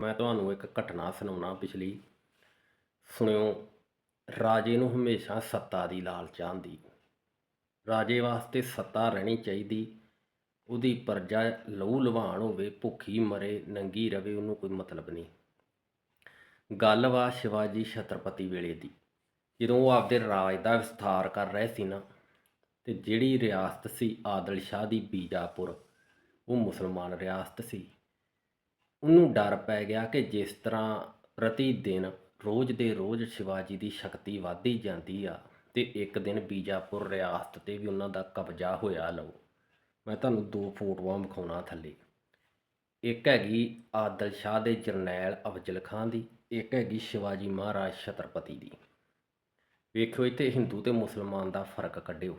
ਮੈਂ ਤੁਹਾਨੂੰ ਇੱਕ ਘਟਨਾ ਸੁਣਾਉਣਾ ਪਿਛਲੀ। ਸੁਣਿਓ, ਰਾਜੇ ਨੂੰ ਹਮੇਸ਼ਾ ਸੱਤਾ ਦੀ ਲਾਲਚ ਆਉਂਦੀ। ਰਾਜੇ ਵਾਸਤੇ ਸੱਤਾ ਰਹਿਣੀ ਚਾਹੀਦੀ। ਉਹਦੀ ਪਰਜਾ ਲਹੂ ਲੁਹਾਨ ਹੋਵੇ, ਭੁੱਖੀ ਮਰੇ, ਨੰਗੀ ਰਵੇ, ਉਹਨੂੰ ਕੋਈ ਮਤਲਬ ਨਹੀਂ। ਗੱਲ ਵਾ ਸ਼ਿਵਾਜੀ ਛਤਰਪਤੀ ਵੇਲੇ ਦੀ। ਜਦੋਂ ਉਹ ਆਪਦੇ ਰਾਜ ਦਾ ਵਿਸਥਾਰ ਕਰ ਰਹੇ ਸੀ ਨਾ, ਤੇ ਜਿਹੜੀ ਰਿਆਸਤ ਸੀ ਆਦਲ ਸ਼ਾਹ ਦੀ ਬੀਜਾਪੁਰ, ਉਹ ਮੁਸਲਮਾਨ ਰਿਆਸਤ ਸੀ। ਉਹਨੂੰ ਡਰ ਪੈ ਗਿਆ ਕਿ ਜਿਸ ਤਰ੍ਹਾਂ ਪ੍ਰਤੀ ਦਿਨ ਰੋਜ਼ ਦੇ ਰੋਜ਼ ਸ਼ਿਵਾਜੀ ਦੀ ਸ਼ਕਤੀ ਵਧਦੀ ਜਾਂਦੀ ਆ ਤੇ ਇੱਕ ਦਿਨ ਬੀਜਾਪੁਰ ਰਿਆਸਤ ਤੇ ਵੀ ਉਹਨਾਂ ਦਾ ਕਬਜ਼ਾ ਹੋਇਆ ਲਓ। ਮੈਂ ਤੁਹਾਨੂੰ ਦੋ ਫੋਟੋਆਂ ਵਿਖਾਉਣਾ ਥੱਲੇ। ਇੱਕ ਹੈਗੀ ਆਦਲ ਸ਼ਾਹ ਦੇ ਜਰਨੈਲ ਅਫਜ਼ਲ ਖਾਨ ਦੀ, ਇੱਕ ਹੈਗੀ ਸ਼ਿਵਾਜੀ ਮਹਾਰਾਜ ਛਤਰਪਤੀ ਦੀ। ਵੇਖਿਓ ਇੱਥੇ ਹਿੰਦੂ ਤੇ ਮੁਸਲਮਾਨ ਦਾ ਫ਼ਰਕ ਕੱਢਿਓ।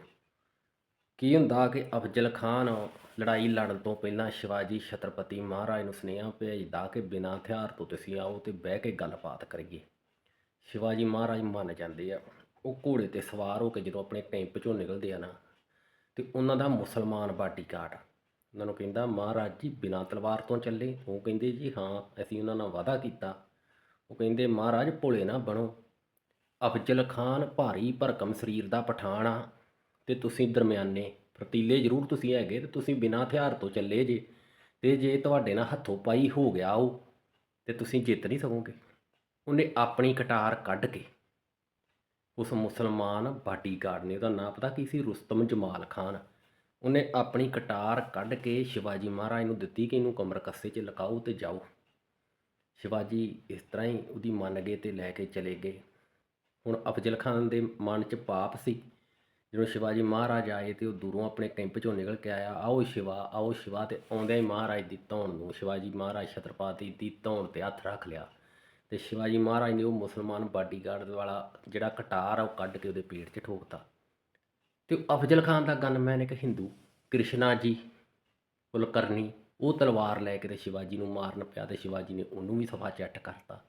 ਕੀ ਹੁੰਦਾ ਕਿ ਅਫਜ਼ਲ ਖਾਨ ਲੜਾਈ ਲੜਨ ਤੋਂ ਪਹਿਲਾਂ ਸ਼ਿਵਾਜੀ ਛਤਰਪਤੀ ਮਹਾਰਾਜ ਨੂੰ ਸੁਨੇਹਾ ਭੇਜਦਾ ਕਿ ਬਿਨਾਂ ਹਥਿਆਰ ਤੋਂ ਤੁਸੀਂ ਆਓ ਤੇ ਬਹਿ ਕੇ ਗੱਲਬਾਤ ਕਰੀਏ। ਸ਼ਿਵਾਜੀ ਮਹਾਰਾਜ ਮੰਨ ਜਾਂਦੇ ਆ। ਉਹ ਘੋੜੇ ਤੇ ਸਵਾਰ ਹੋ ਕੇ ਜਦੋਂ ਆਪਣੇ ਕੈਂਪ ਚੋਂ ਨਿਕਲਦੇ ਆ ਨਾ, ਤੇ ਉਹਨਾਂ ਦਾ ਮੁਸਲਮਾਨ ਬਾਡੀਗਾਰਡ ਉਹਨਾਂ ਨੂੰ ਕਹਿੰਦਾ, ਮਹਾਰਾਜ ਜੀ, ਬਿਨਾਂ ਤਲਵਾਰ ਤੋਂ ਚੱਲੇ। ਉਹ ਕਹਿੰਦੇ, ਜੀ ਹਾਂ, ਅਸੀਂ ਉਹਨਾਂ ਨਾਲ ਵਾਅਦਾ ਕੀਤਾ। ਉਹ ਕਹਿੰਦੇ, ਮਹਾਰਾਜ, ਭੋਲੇ ਨਾ ਬਣੋ। ਅਫਜ਼ਲ ਖਾਨ ਭਾਰੀ ਭਰਕਮ ਸਰੀਰ ਦਾ ਪਠਾਨ ਆ ਤੇ ਤੁਸੀਂ ਦਰਮਿਆਨੇ ਫਰਤੀਲੇ ਜ਼ਰੂਰ ਤੁਸੀਂ ਹੈਗੇ ਤੇ ਤੁਸੀਂ ਬਿਨਾਂ ਹਥਿਆਰ ਤੋਂ ਚੱਲੇ ਜੇ, ਤੇ ਜੇ ਤੁਹਾਡੇ ਨਾਲ ਹੱਥੋਂ ਪਾਈ ਹੋ ਗਿਆ ਉਹ, ਤੇ ਤੁਸੀਂ ਜਿੱਤ ਨਹੀਂ ਸਕੋਗੇ। ਉਹਨੇ ਆਪਣੀ ਕਟਾਰ ਕੱਢ ਕੇ ਉਸ ਮੁਸਲਮਾਨ ਬਾਡੀਗਾਰਡ ਨੇ, ਉਹਦਾ ਨਾਂ ਪਤਾ ਕੀ ਸੀ? ਰੁਸਤਮ ਜਮਾਲ ਖਾਨ। ਉਹਨੇ ਆਪਣੀ ਕਟਾਰ ਕੱਢ ਕੇ ਸ਼ਿਵਾਜੀ ਮਹਾਰਾਜ ਨੂੰ ਦਿੱਤੀ ਕਿ ਇਹਨੂੰ ਕਮਰ ਕੱਸੇ 'ਚ ਲਗਾਓ ਤੇ ਜਾਓ। ਸ਼ਿਵਾਜੀ ਇਸ ਤਰ੍ਹਾਂ ਹੀ ਉਹਦੀ ਮੰਨ ਗਏ ਤੇ ਲੈ ਕੇ ਚਲੇ ਗਏ। ਹੁਣ ਅਫਜ਼ਲ ਖਾਨ ਦੇ ਮਨ 'ਚ ਪਾਪ ਸੀ। ਜਦੋਂ ਸ਼ਿਵਾਜੀ ਮਹਾਰਾਜ ਆਏ ਤੇ ਉਹ ਦੂਰੋਂ ਆਪਣੇ ਕੈਂਪ 'ਚੋਂ ਨਿਕਲ ਕੇ ਆਇਆ, ਆਓ ਸ਼ਿਵਾ ਆਓ ਸ਼ਿਵਾ ਤੇ ਆਉਂਦੇ ਹੀ ਮਹਾਰਾਜ ਦੀ ਧੌਣ ਨੂੰ ਸ਼ਿਵਾਜੀ ਮਹਾਰਾਜ ਛਤਰਪਾਤੀ ਦੀ ਧੌਣ ਤੇ ਹੱਥ ਰੱਖ ਲਿਆ ਤੇ ਸ਼ਿਵਾਜੀ ਮਹਾਰਾਜ ਨੇ ਉਹ ਮੁਸਲਮਾਨ ਬਾਡੀਗਾਰਡ ਵਾਲਾ ਜਿਹੜਾ ਕਟਾਰ ਆ ਉਹ ਕੱਢ ਕੇ ਉਹਦੇ ਪੇਟ 'ਚ ਠੋਕਤਾ ਤੇ ਉਹ ਅਫਜ਼ਲ ਖਾਨ ਦਾ ਗਨਮੈਨ ਇੱਕ ਹਿੰਦੂ, ਕ੍ਰਿਸ਼ਨਾ ਜੀ, ਕੁਲਕਰਨੀ, ਉਹ ਤਲਵਾਰ ਲੈ ਕੇ ਤੇ ਸ਼ਿਵਾਜੀ ਨੂੰ ਮਾਰਨ ਪਿਆ ਤੇ ਸ਼ਿਵਾਜੀ ਨੇ ਉਹਨੂੰ ਵੀ ਸਫਾ ਚੱਟ ਕਰਤਾ।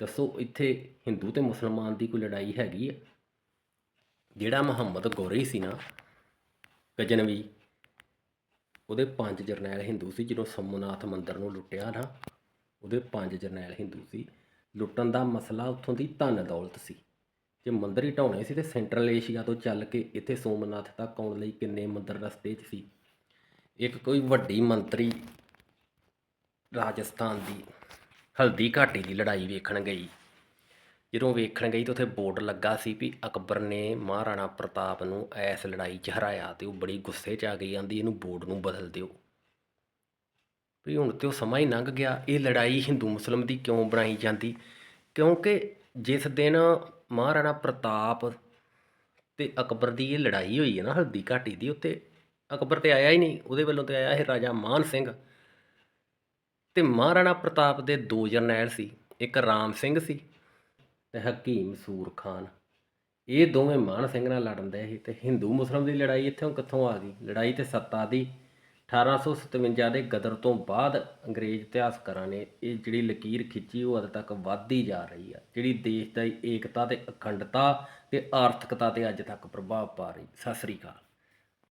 ਦੱਸੋ ਇੱਥੇ ਹਿੰਦੂ ਤੇ ਮੁਸਲਮਾਨ ਦੀ ਕੋਈ ਲੜਾਈ ਹੈਗੀ ਹੈ ਜਿਹੜਾ ਮੁਹੰਮਦ ਗੌਰੀ ਸੀ ਨਾ, ਗਜਨਵੀ, ਉਹਦੇ ਪੰਜ ਜਰਨੈਲ ਹਿੰਦੂ ਸੀ ਜਦੋਂ ਸੋਮਨਾਥ ਮੰਦਿਰ ਨੂੰ ਲੁੱਟਿਆ ਨਾ, ਉਹਦੇ ਪੰਜ ਜਰਨੈਲ ਹਿੰਦੂ ਸੀ। ਲੁੱਟਣ ਦਾ ਮਸਲਾ ਉੱਥੋਂ ਦੀ ਧਨ ਦੌਲਤ ਸੀ। ਜੇ ਮੰਦਿਰ ਹੀ ਢਾਉਣੇ ਸੀ ਤੇ ਸੈਂਟਰਲ ਏਸ਼ੀਆ ਤੋਂ ਚੱਲ ਕੇ ਇੱਥੇ ਸੋਮਨਾਥ ਤੱਕ ਆਉਣ ਲਈ ਕਿੰਨੇ ਮੰਦਿਰ ਰਸਤੇ 'ਚ ਸੀ। ਇੱਕ ਕੋਈ ਵੱਡੀ ਮੰਤਰੀ ਰਾਜਸਥਾਨ ਦੀ ਹਲਦੀ ਘਾਟੀ ਦੀ ਲੜਾਈ ਵੇਖਣ ਗਈ। ਜਦੋਂ ਵੇਖਣ ਗਈ ਤਾਂ ਉੱਥੇ ਬੋਰਡ ਲੱਗਾ ਸੀ ਵੀ ਅਕਬਰ ਨੇ ਮਹਾਰਾਣਾ ਪ੍ਰਤਾਪ ਨੂੰ ਐਸ ਲੜਾਈ 'ਚ ਹਰਾਇਆ ਅਤੇ ਉਹ ਬੜੀ ਗੁੱਸੇ 'ਚ ਆ ਗਈ, ਆਂਦੀ ਇਹਨੂੰ ਬੋਰਡ ਨੂੰ ਬਦਲ ਦਿਓ। ਵੀ ਹੁਣ ਤੇ ਉਹ ਸਮਾਂ ਹੀ ਲੰਘ ਗਿਆ, ਇਹ ਲੜਾਈ ਹਿੰਦੂ ਮੁਸਲਮ ਦੀ ਕਿਉਂ ਬਣਾਈ ਜਾਂਦੀ? ਕਿਉਂਕਿ ਜਿਸ ਦਿਨ ਮਹਾਰਾਣਾ ਪ੍ਰਤਾਪ ਤੇ ਅਕਬਰ ਦੀ ਇਹ ਲੜਾਈ ਹੋਈ ਹੈ ਨਾ, ਹਲਦੀ ਘਾਟੀ ਦੀ ਉੱਤੇ ਅਕਬਰ ਤੇ ਆਇਆ ਹੀ ਨਹੀਂ, ਉਹਦੇ ਵੱਲੋਂ ਤੇ ਆਇਆ ਇਹ ਰਾਜਾ ਮਾਨ ਸਿੰਘ। ਤੇ ਮਹਾਰਾਣਾ ਪ੍ਰਤਾਪ ਦੇ ਦੋ ਜਰਨੈਲ ਸੀ, ਇੱਕ ਰਾਮ ਸਿੰਘ ਸੀ ਤੇ ਹਕੀਮ ਸੂਰ ਖਾਨ। ਇਹ ਦੋਵੇਂ ਮਾਨ ਸਿੰਘ ਨਾਲ ਲੜਨ ਦੇ ਸੀ ਤੇ ਹਿੰਦੂ ਮੁਸਲਮ ਦੀ ਲੜਾਈ ਇੱਥੋਂ ਕਿੱਥੋਂ ਆ ਗਈ? ਲੜਾਈ ਤੇ ਸੱਤਾ ਦੀ। 1857 ਦੇ ਗਦਰ ਤੋਂ ਬਾਅਦ ਅੰਗਰੇਜ਼ ਇਤਿਹਾਸਕਾਰਾਂ ਨੇ ਇਹ ਜਿਹੜੀ ਲਕੀਰ ਖਿੱਚੀ, ਉਹ ਅਦ ਤੱਕ ਵੱਧਦੀ ਜਾ ਰਹੀ ਆ। ਜਿਹੜੀ ਦੇਸ਼ ਦਾ ਏਕਤਾ ਤੇ ਅਖੰਡਤਾ ਤੇ ਆਰਥਿਕਤਾ ਤੇ ਅੱਜ ਤੱਕ ਪ੍ਰਭਾਵ ਪਾ ਰਹੀ। ਸਤਿ ਸ੍ਰੀ ਅਕਾਲ।